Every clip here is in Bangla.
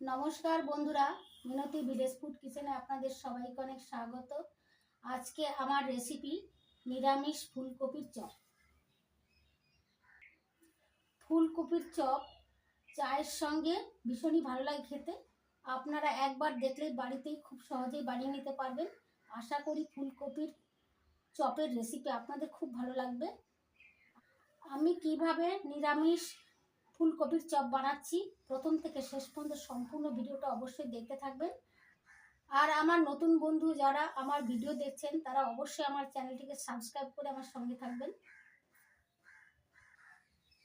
নমস্কার বন্ধুরা, মিনতি ভিলেজ ফুড কিচেনে আপনাদের সবাইকে অনেক স্বাগত। আজকে আমার রেসিপি নিরামিষ ফুলকপির চপ। ফুলকপির চপ চায়ের সঙ্গে ভীষণই ভালো লাগে খেতে। আপনারা একবার দেখলেই বাড়িতেই খুব সহজেই বানিয়ে নিতে পারবেন। আশা করি ফুলকপির চপের রেসিপি আপনাদের খুব ভালো লাগবে। আমি কীভাবে নিরামিষ ফুলকপির চপ বানাচ্ছি। প্রথম থেকে শেষ পর্যন্ত সম্পূর্ণ ভিডিওটা অবশ্যই দেখতে থাকবেন। আর আমার নতুন বন্ধু যারা আমার ভিডিও দেখছেন, তারা অবশ্যই আমার চ্যানেলটিকে সাবস্ক্রাইব করে আমার সঙ্গে থাকবেন।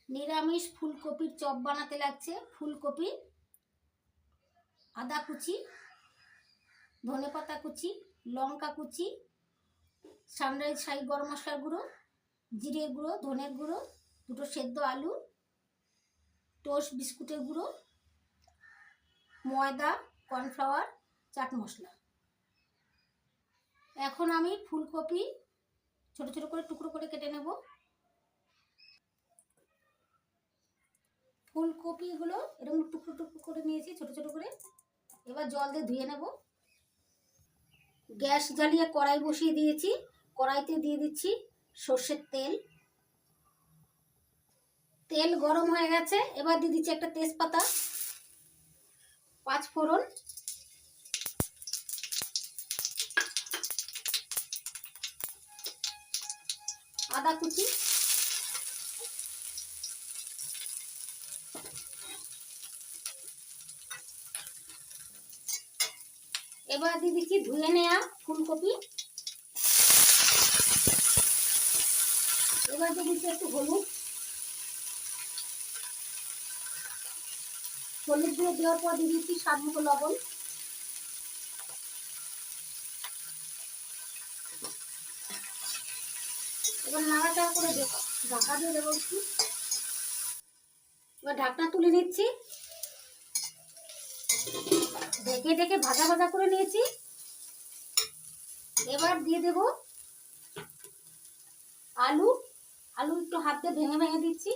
নিরামিষ ফুলকপির চপ বানাতে লাগছে। ফুলকপি, আদা কুচি, ধনেপাতা কুচি, লঙ্কা কুচি, সানরাইজ সাই গরম মশলার গুঁড়ো, জিরে গুঁড়ো, ধনের গুঁড়ো, দুটো সেদ্ধ আলু টোস্ট বিস্কুটের গুঁড়ো, ময়দা, কর্নফ্লাওয়ার, চাট মশলা। এখন আমি ফুলকপি ছোট ছোট করে টুকরো করে কেটে নেব। ফুলকপিগুলো এরকম টুকরো টুকরো করে নিয়েছি, ছোট ছোট করে। এবার জল দিয়ে ধুয়ে নেব। গ্যাস জ্বালিয়ে কড়াই বসিয়ে দিয়েছি। কড়াইতে দিয়ে দিচ্ছি সর্ষের তেল। তেল গরম হয়ে গেছে। এবার দিয়ে দিচ্ছি একটা তেজপাতা। পাঁচ ফোড়ন। আদা কুচি। এবার দিয়ে দিচ্ছি ধুয়ে নেওয়া ফুলকপি। এবার দিচ্ছি একটু হলুদ। হলুদ গুঁড়ো দেওয়ার পর দিয়ে দিচ্ছি স্বাদ মতো লবণ। এবার নাড়াচাড়া করে দেবো, ঢাকা দিয়ে দেবো একটু। এবার ঢাকনা তুলে নিচ্ছি। ঢেকে ঢেকে ভাজা ভাজা করে নিয়েছি। এবার দিয়ে দেব আলু। আলু একটু হাত দিয়ে ভেঙে ভেঙে দিচ্ছি।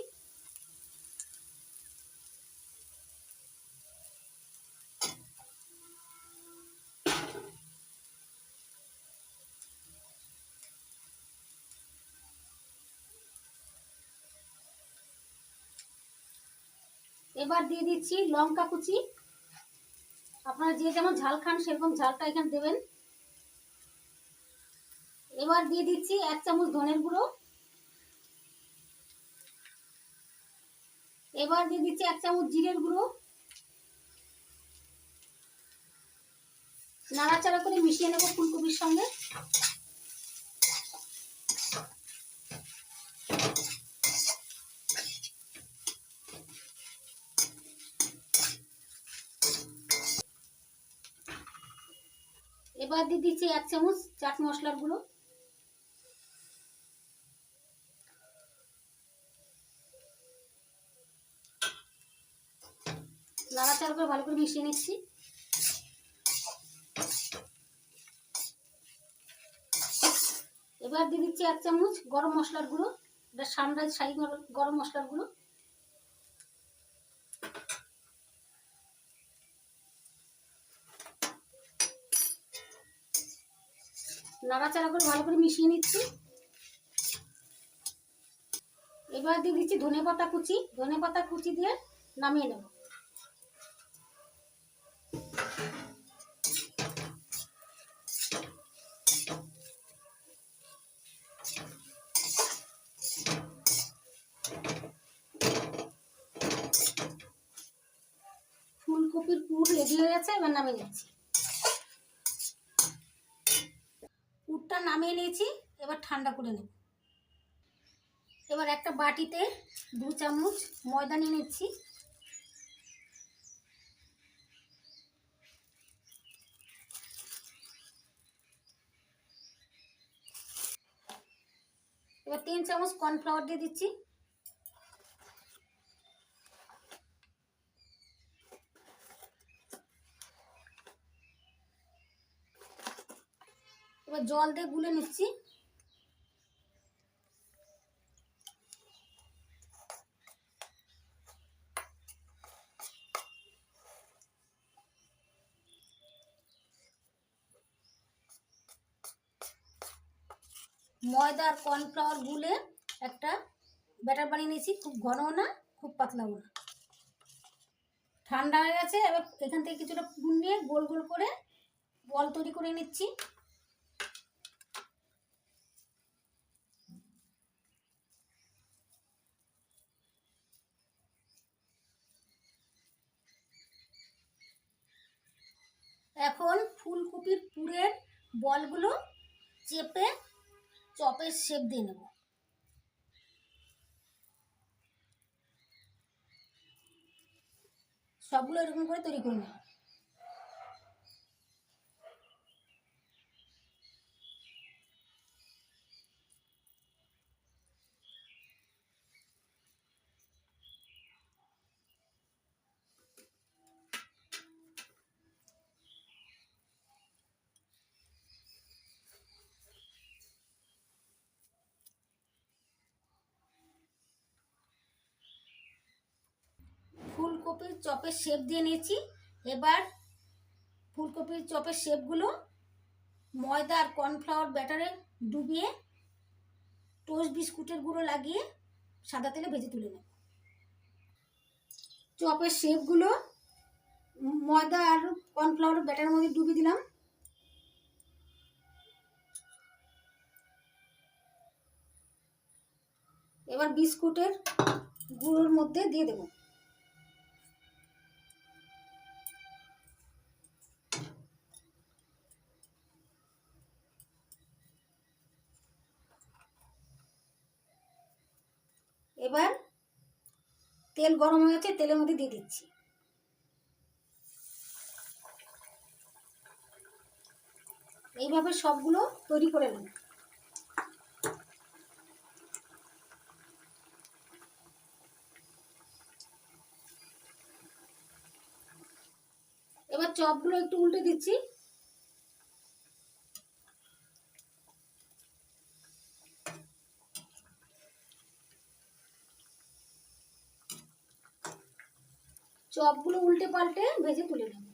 এবার দিয়ে দিচ্ছি লঙ্কা কুচি। আপনারা যে যেমন ঝাল খান, সেরকম ঝালটা এখানে দেবেন। এবার দিয়ে দিচ্ছি এক চামচ ধনের গুঁড়ো। এবার দিয়ে দিচ্ছি এক চামচ জিরের গুঁড়ো। নাড়াচাড়া করে মিশিয়ে নেব ফুলকপির সঙ্গে। এবার দিয়ে দিচ্ছি এক চামচ চাট মশলার গুঁড়ো। নাড়াচাড়া করে ভালো করে মিশিয়ে নিচ্ছি। এবার দিয়ে দিচ্ছি এক চামচ গরম মশলার গুঁড়ো, এটা সানরাইজ সাই গরম মশলার গুঁড়ো। নাড়াচাড়া করে ভালো করে মিশিয়ে নিচ্ছি। এবার দিয়ে দিচ্ছি ধনে পাতা কুচি। ধনে পাতা কুচি দিয়ে নামিয়ে নেব। ফুলকপির পুর রেডি হয়ে গেছে, এবার নামিয়ে নিচ্ছি। নামিয়ে নিয়েছি, এবার ঠান্ডা করে নেব। এবার একটা বাটিতে দু চামচ ময়দা নিয়ে নিচ্ছি। এবার তিন চামচ কর্নফ্লাওয়ার দিয়ে দিচ্ছি। জল দিয়ে গুলে নিচ্ছি। ময়দা আর কর্নফ্লাওয়ার গুলে একটা ব্যাটার বানিয়ে নিয়েছি, খুব ঘনও না, খুব পাতলাও না। ঠান্ডা হয়ে গেছে, এবার এখান থেকে কিছুটা পুর নিয়ে গোল গোল করে বল তৈরি করে নিচ্ছি। এখন ফুলকপির পুরের বলগুলো চেপে চপের শেপ দিয়ে নেব। সবগুলো এরকম করে তৈরি করে নেব। ফুলকপির চপের শেপ দিয়ে নিয়েছি। এবার ফুলকপির চপের শেপগুলো ময়দা আর কর্নফ্লাওয়ার ব্যাটারে ডুবিয়ে টোস্ট বিস্কুটের গুঁড়ো লাগিয়ে সাদা তেলে ভেজে তুলে নেব। চপের শেপগুলো ময়দা আর কর্নফ্লাওয়ার ব্যাটারের মধ্যে ডুবিয়ে দিলাম। এবার বিস্কুটের গুঁড়োর মধ্যে দিয়ে দেবো। এবার তেল গরম হয়ে গেছে, তেলের মধ্যে দিয়ে দিচ্ছি। এইভাবে সবগুলো তৈরি করে নেব। এবার চপগুলো একটু উল্টে দিচ্ছি। চপগুলো উল্টে পাল্টে ভেজে তুলে নেব।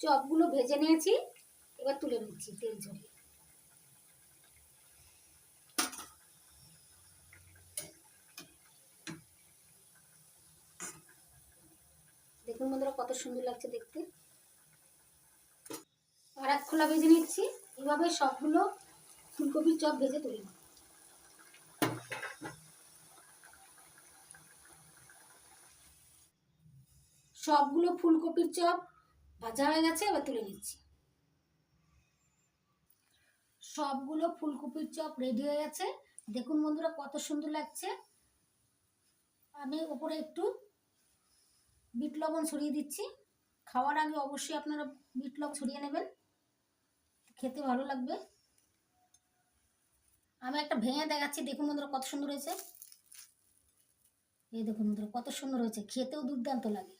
চপগুলো ভেজে নিয়েছি এবার তুলে নিচ্ছি তেল ঝরিয়ে দেখুন বন্ধুরা কত সুন্দর লাগছে দেখতে। আর এক খোলা ভেজে নিচ্ছি। এভাবে সবগুলো ফুলকপির চপ ভেজে তুলে সবগুলো ফুলকপির চপ ভাজা হয়ে গেছে, এবার তুলে নিচ্ছি। সবগুলো ফুলকপির চপ রেডি হয়ে গেছে। দেখুন বন্ধুরা কত সুন্দর লাগছে। আমি ওপরে একটু বিট লবণ ছড়িয়ে দিচ্ছি। খাওয়ার আগে অবশ্যই আপনারা বিট ছড়িয়ে নেবেন। খেতে ভালো লাগবে। আমি একটা ভেঙে দেখাচ্ছি, দেখুন বন্ধুরা কত সুন্দর হয়েছে। এই দেখুন বন্ধুরা কত সুন্দর হয়েছে, খেতেও দুর্দান্ত লাগে।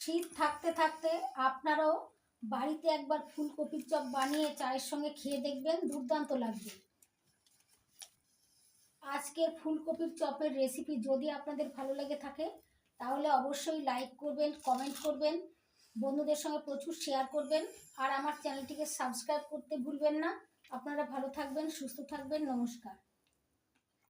শীত থাকতে থাকতে আপনারাও বাড়িতে একবার ফুলকপির চপ বানিয়ে চায়ের সঙ্গে খেয়ে দেখবেন, দুর্দান্ত লাগবে। আজকের ফুলকপির চপের রেসিপি যদি আপনাদের ভালো লেগে থাকে, তাহলে অবশ্যই লাইক করবেন কমেন্ট করবেন, বন্ধুদের সঙ্গে প্রচুর শেয়ার করবেন, আর আমার চ্যানেলটিকে সাবস্ক্রাইব করতে ভুলবেন না। আপনারা ভালো থাকবেন, সুস্থ থাকবেন, নমস্কার।